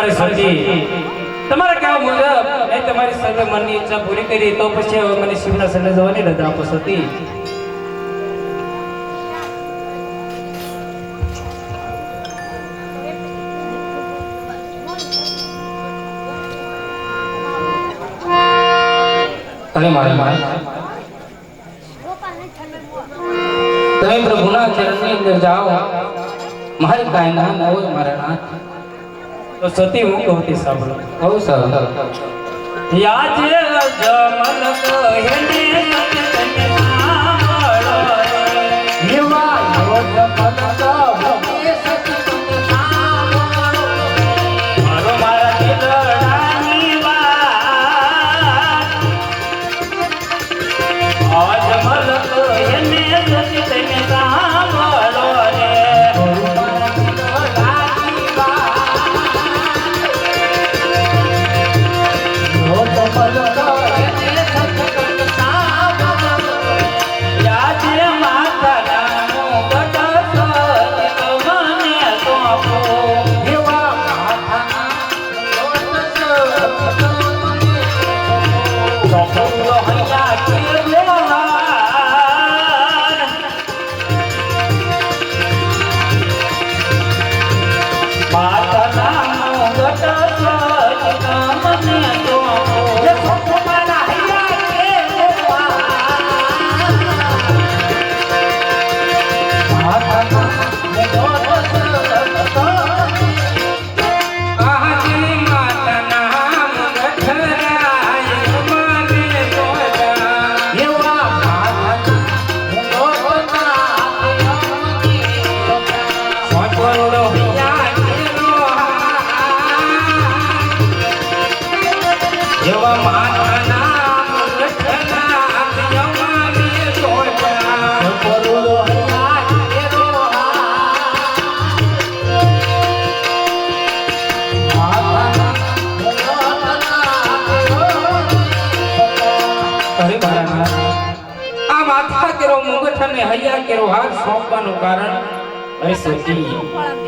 અરે સજી તમારે કેવા મુજબ મેં તમારી સર્વે મનની ઈચ્છા પૂરી કરી, તો પછી હવે મને શિવના સન્ને જવાની રજા આપો સતી. અરે મારે તમે પ્રભુના ચરણની અંદર જાઓ. મારી કાંઈ ના મારા નાથ તો સતી હું કહું તે સાંભળો. બહુ સરસ યાદ જમન કહે અને હૈયા કેરો હાથ સોંપવાનું કારણ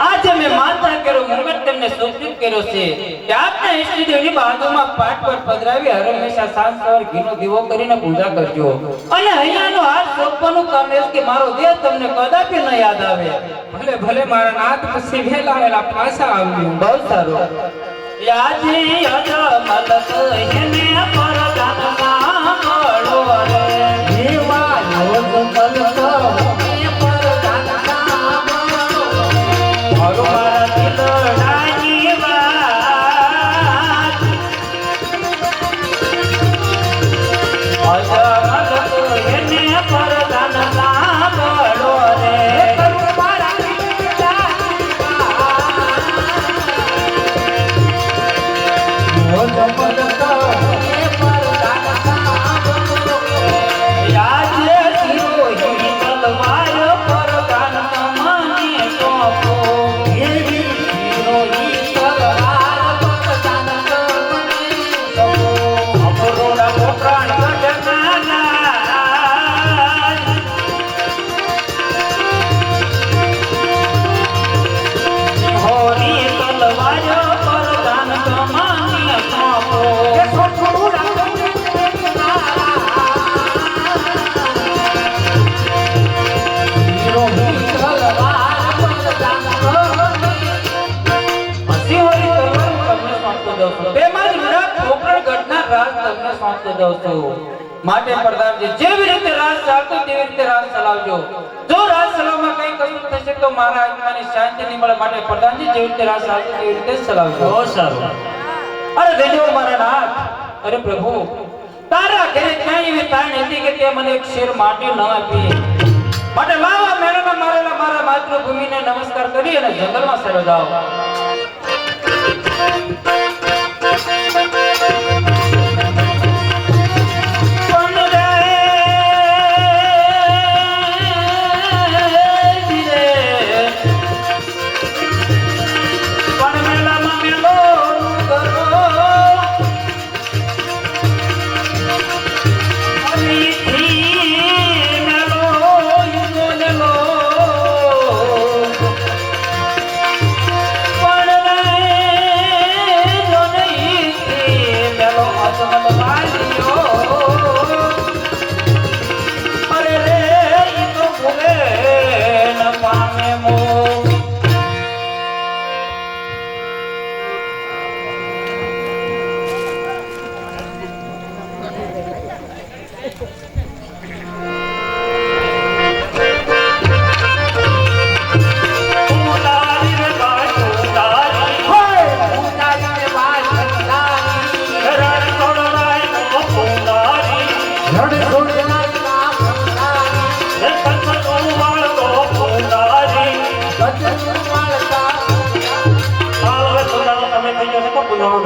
આજે મેં માતા કેરો મુગટ તમને સૂચિત કર્યો છે કે આપને ઈષ્ટદેવની બાજુમાં પાટ પર પધરાવી હર સાંજ સવાર ઘીનો દીવો કરીને પૂજા કરજો. અને હૈયાનો હાથ સોંપવાનું કામ એ કે મારો દેહ તમને કદાપી ન યાદ આવે. ભલે ભલે મારા નાથ પછી વહેલા વહેલા પાછા આવ્યું બહુ સારું. યાજી અજમલ કહીને એને સાંભળો સોંપતો માટે પ્રધાનજી જેવી રીતે રાજ ચાલતો તેવી રીતે રાજ ચલાવજો. જો રાજ ચલાવવામાં કઈ કશું થશે તો મારા આત્માની શાંતિ નહીં મળે માટે પ્રધાનજી જેવી રીતે રાજ ચાલતો તેવી રીતે ચલાવજો. બહુ સારું. અરે ધન્યો મારા નાથ. અરે પ્રભુ તારા ઘરે ક્યાંય એવી તાણ હતી કે તે મને એક શેર માટે ન આપી. માટે લાવા મેળામાં મારેલા મારા માતૃભૂમિને નમસ્કાર કરી અને જંગલમાં સરો જાઓ. Thank you.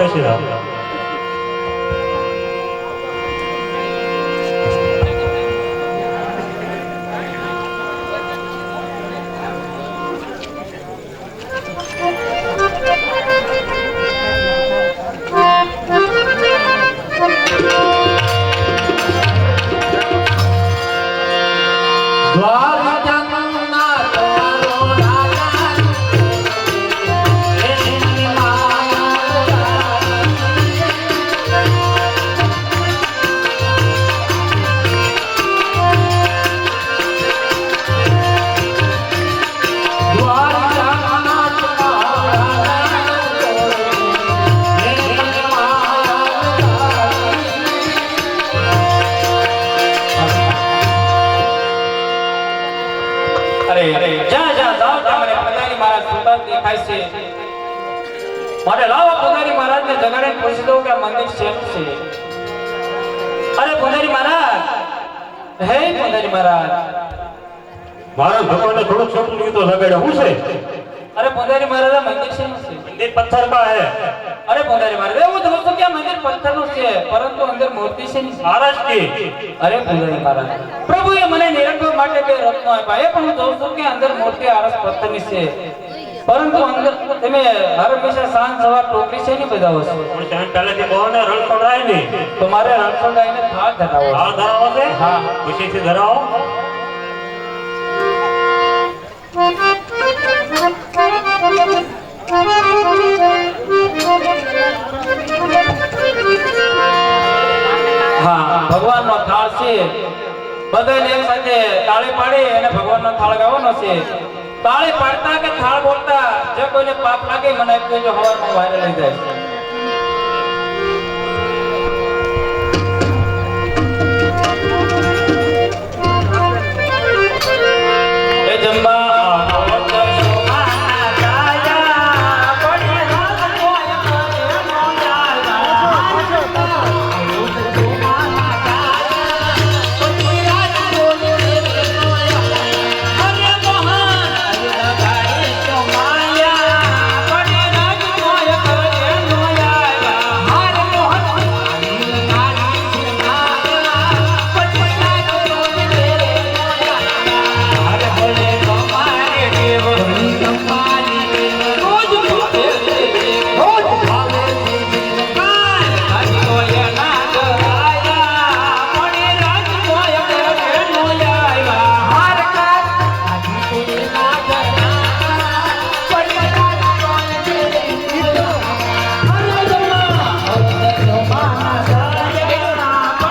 关系的。અરે જ્યાં જ્યાં જાઓ ત્યાં મને પુજારી મહારાજ સુંદર દેખાય છે. મને લાવો પુજારી મહારાજને જગાડીને પૂછી દઉં કે મંદિર શેનું છે. અરે પુજારી મહારાજ, હે પુજારી મહારાજ. મારા ભગવાનને થોડુંક છોટું ગીતો લગાડ્યા. હું છે? અરે પુજારી મહારાજ મંદિર છે મંદિર પથ્થરમાં હે. અરે પુજારી મહારાજ હું છું કે મંદિર પથ્થરનું છે પરંતુ અંદર મૂર્તિ છે મહારાજ કી. અરે પુજારી મહારાજ. પ્રભુએ મને નિરંકર માટે બે રત્નો આપ્યા. એ પણ હું જોઉં છું કે અંદર મૂર્તિ આરસ પથ્થરની છે. પરંતુ અંદર તમે હર હંમેશા સાંજ સવાર ટોપી છે નહીં બધા વસ્તુ પણ ત્યાં પહેલેથી બહુ ને રણછોડ રાયની તો મારે રણછોડાઈને થાળ ધરાવો હા ધરાવો છે? હા. ખુશીથી ધરાવો. હા, ભગવાનનો થાળ છે. બધાને એક સાથે તાળી પાડી અને ભગવાનનો થાળ ગાવાનો છે. તાળી પાડતા કે થાળ બોલતા? જે કોઈને પાપ લાગે મને કહેજો, હવારમાં વાયરલ લઈ જાય